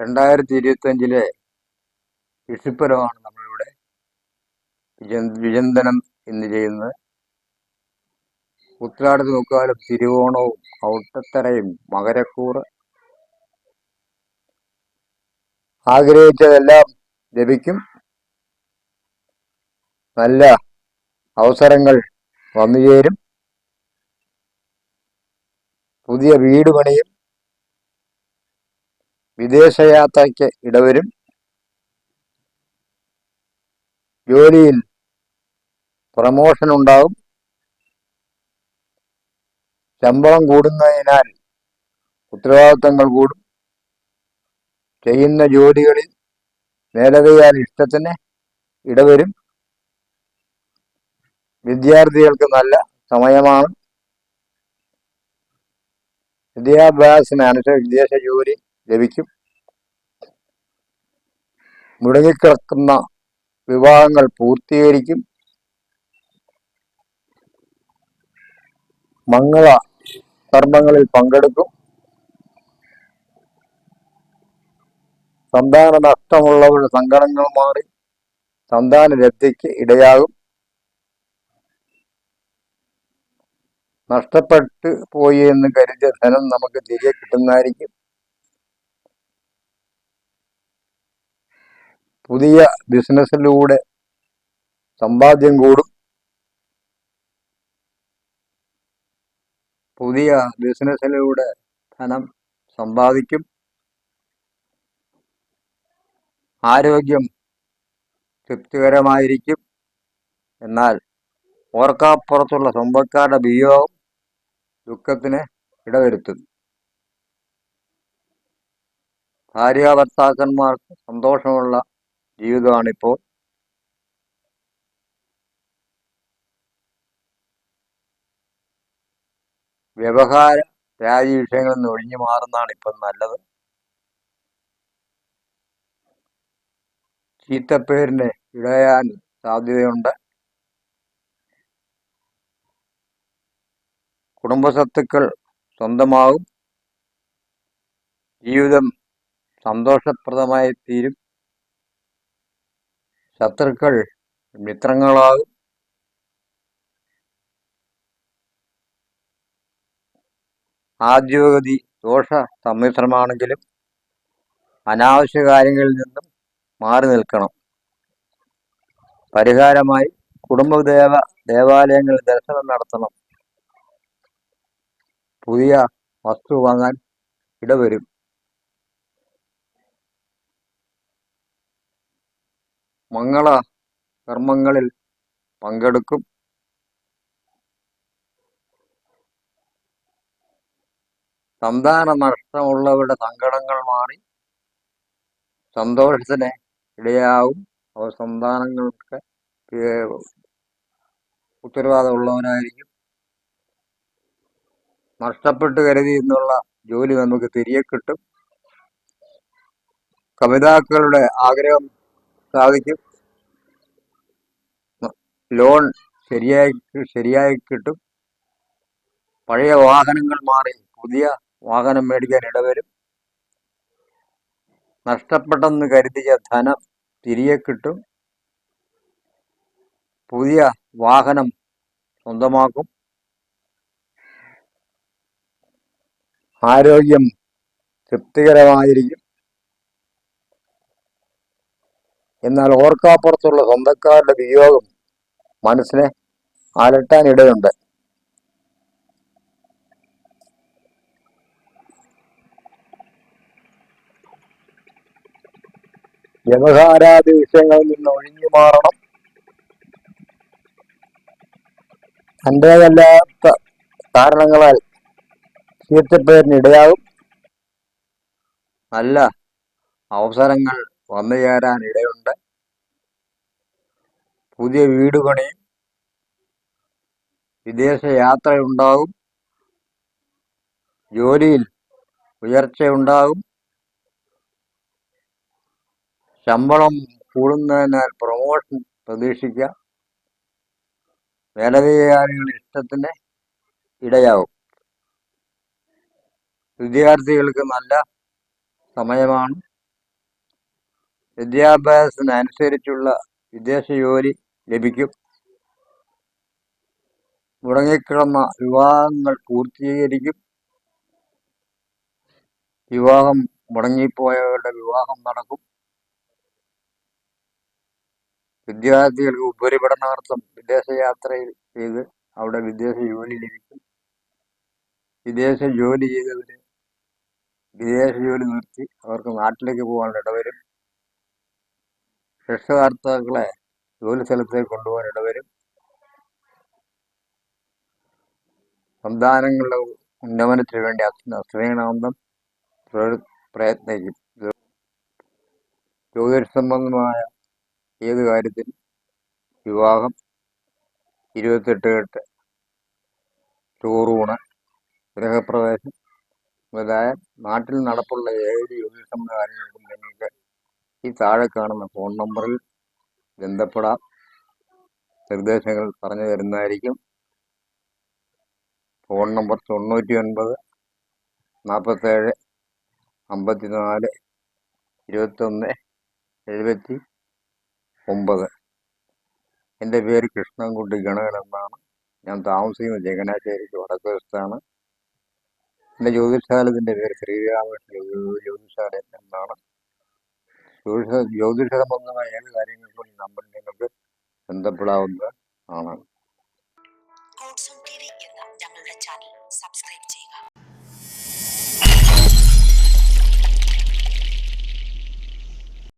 രണ്ടായിരത്തി ഇരുപത്തഞ്ചിലെ കൃഷിപ്പരമാണ് നമ്മളിവിടെ വിചന്തനം എന്ന് ചെയ്യുന്നത്. ഉത്രാടത്ത് മുക്കാലും തിരുവോണവും ഔട്ടത്തറയും മകരക്കൂറ് ആഗ്രഹിച്ചതെല്ലാം ലഭിക്കും. നല്ല അവസരങ്ങൾ വന്നു ചേരും പുതിയ വീട് പണിയും വിദേശയാത്രയ്ക്ക് ഇടവരും. ജോലിയിൽ പ്രമോഷൻ ഉണ്ടാകും ശമ്പളം കൂടുന്നതിനാൽ ഉത്തരവാദിത്തങ്ങൾ കൂടും. ചെയ്യുന്ന ജോലികളിൽ മേലധികാര ഇഷ്ടത്തിന് ഇടവരും. വിദ്യാർത്ഥികൾക്ക് നല്ല സമയമാണ്. വിദ്യാഭ്യാസത്തിനനുസരിച്ച് വിദേശ ജോലി ലഭിക്കും. മുടങ്ങിക്കിടക്കുന്ന വിവാഹങ്ങൾ പൂർത്തീകരിക്കും. മംഗള കർമ്മങ്ങളിൽ പങ്കെടുക്കും. സന്താന നഷ്ടമുള്ളവരുടെ സങ്കടങ്ങൾ മാറി സന്താന ലബ്ധിക്ക് ഇടയാകും. നഷ്ടപ്പെട്ട് പോയി എന്ന് കരുതിയ ധനം നമുക്ക് തിരികെ കിട്ടുന്നതായിരിക്കും. പുതിയ ബിസിനസ്സിലൂടെ സമ്പാദ്യം കൂടും. പുതിയ ബിസിനസ്സിലൂടെ ധനം സമ്പാദിക്കും. ആരോഗ്യം തൃപ്തികരമായിരിക്കും. എന്നാൽ ഓർക്കാപ്പുറത്തുള്ള സ്വന്തക്കാരുടെ വിയോഗം ദുഃഖത്തിന് ഇടവരുത്തും. ഭാര്യാഭർത്താക്കന്മാർക്ക് സന്തോഷമുള്ള ജീവിതമാണിപ്പോൾ. വ്യവഹാര രാജി വിഷയങ്ങളിൽ നിന്ന് ഒഴിഞ്ഞു മാറുന്നതാണ് ഇപ്പം നല്ലത്. ചീത്തപ്പേരിന് ഇടയാൻ സാധ്യതയുണ്ട്. കുടുംബസ്വത്തുക്കൾ സ്വന്തമാവും. ജീവിതം സന്തോഷപ്രദമായി തീരും ശത്രുക്കൾ മിത്രങ്ങളാകും ആദ്യോഗതി ദോഷ സമ്മിശ്രമാണെങ്കിലും അനാവശ്യ കാര്യങ്ങളിൽ നിന്നും മാറി നിൽക്കണം. പരിഹാരമായി കുടുംബദേവ ദേവാലയങ്ങളിൽ ദർശനം നടത്തണം. പുതിയ വസ്തു വാങ്ങാൻ ഇടവരും. മംഗള കർമ്മങ്ങളിൽ പങ്കെടുക്കും. സന്താന നഷ്ടമുള്ളവരുടെ സങ്കടങ്ങൾ മാറി സന്തോഷത്തിന് ഇടയാവും. അവർ സന്താനങ്ങൾക്ക് ഉത്തരവാദമുള്ളവനായിരിക്കും നഷ്ടപ്പെട്ട് കരുതി എന്നുള്ള ജോലി നമുക്ക് തിരികെ കിട്ടും. കവിതാക്കളുടെ ആഗ്രഹം സാധിക്കും. ലോൺ ശരിയായി ശരിയായി കിട്ടും പഴയ വാഹനങ്ങൾ മാറി പുതിയ വാഹനം മേടിക്കാൻ ഇടവരും. നഷ്ടപ്പെട്ടെന്ന് കരുതിയ ധനം തിരികെ കിട്ടും. പുതിയ വാഹനം സ്വന്തമാക്കും. ആരോഗ്യം തൃപ്തികരമായിരിക്കും. എന്നാൽ ഓർക്കാപ്പുറത്തുള്ള സ്വന്തക്കാരുടെ വിയോഗം മനസ്സിനെ അലട്ടാനിടയുണ്ട് വ്യവഹാരാദി വിഷയങ്ങളിൽ നിന്ന് ഒഴിഞ്ഞു മാറണം. തന്റേതല്ലാത്ത കാരണങ്ങളാൽ ചീത്തപ്പേരിന് ഇടയാകും. നല്ല അവസരങ്ങൾ വന്നു ചേരാൻ ഇടയുണ്ട്. പുതിയ വീട് പണിയും. വിദേശ യാത്രയുണ്ടാകും ജോലിയിൽ ഉയർച്ചയുണ്ടാകും ശമ്പളം കൂടുന്നതിനാൽ പ്രൊമോഷൻ പ്രതീക്ഷിക്കാം. മേലധികാരികളുടെ ഇഷ്ടത്തിന് ഇടയാവും. വിദ്യാർത്ഥികൾക്ക് നല്ല സമയമാണ്. വിദ്യാഭ്യാസത്തിനനുസരിച്ചുള്ള വിദേശ ജോലി ലഭിക്കും. മുടങ്ങിക്കിടന്ന വിവാഹങ്ങൾ പൂർത്തീകരിക്കും. വിവാഹം മുടങ്ങിപ്പോയവരുടെ വിവാഹം നടക്കും. വിദ്യാർത്ഥികൾക്ക് ഉപരിപഠനാർത്ഥം വിദേശയാത്രയിൽ ചെയ്ത് അവിടെ വിദേശ ജോലി ലഭിക്കും. വിദേശ ജോലി ചെയ്തവര് വിദേശ ജോലി നിർത്തി അവർക്ക് നാട്ടിലേക്ക് പോകാൻ ഇടവരും. രക്ഷകർത്താക്കളെ ജോലി സ്ഥലത്തേക്ക് കൊണ്ടുപോകാൻ ഇടവരും സന്താനങ്ങളുടെ ഉന്നമനത്തിന് വേണ്ടി അശ്രീനാന്തം പ്രയത്നിക്കും. ജ്യോതിഷ സംബന്ധമായ ഏത് കാര്യത്തിൽ വിവാഹം ഇരുപത്തെട്ട് കെട്ട് ചോറൂണ് ഗൃഹപ്രവേശം മുതലായ നാട്ടിൽ നടപ്പുള്ള ഏത് ജ്യോതിഷ കാര്യങ്ങൾക്കും നിങ്ങൾക്ക് ഈ താഴെ കാണുന്ന ഫോൺ നമ്പറിൽ ബന്ധപ്പെടാം. നിർദ്ദേശങ്ങൾ പറഞ്ഞു തരുന്നതായിരിക്കും. ഫോൺ നമ്പർ തൊണ്ണൂറ്റി ഒൻപത് നാൽപ്പത്തേഴ് അമ്പത്തി നാല് ഇരുപത്തൊന്ന് എഴുപത്തി ഒമ്പത്. എന്റെ പേര് കൃഷ്ണൻകുട്ടി ഗണകൻ എന്നാണ്. ഞാൻ താമസിക്കുന്നത് ചങ്ങനാശ്ശേരിക്ക് വടക്കുവശത്താണ്. എന്റെ ജ്യോതിഷാലയത്തിന്റെ പേര് ശ്രീരാമകൃഷ്ണ ജ്യോതിശാല എന്നാണ്. ജ്യോതിഷ ജ്യോതിഷ സംബന്ധമായ ഏത് കാര്യങ്ങൾക്കും നമ്മൾ നിങ്ങൾക്ക് ബന്ധപ്പെടാവുന്ന ആണ്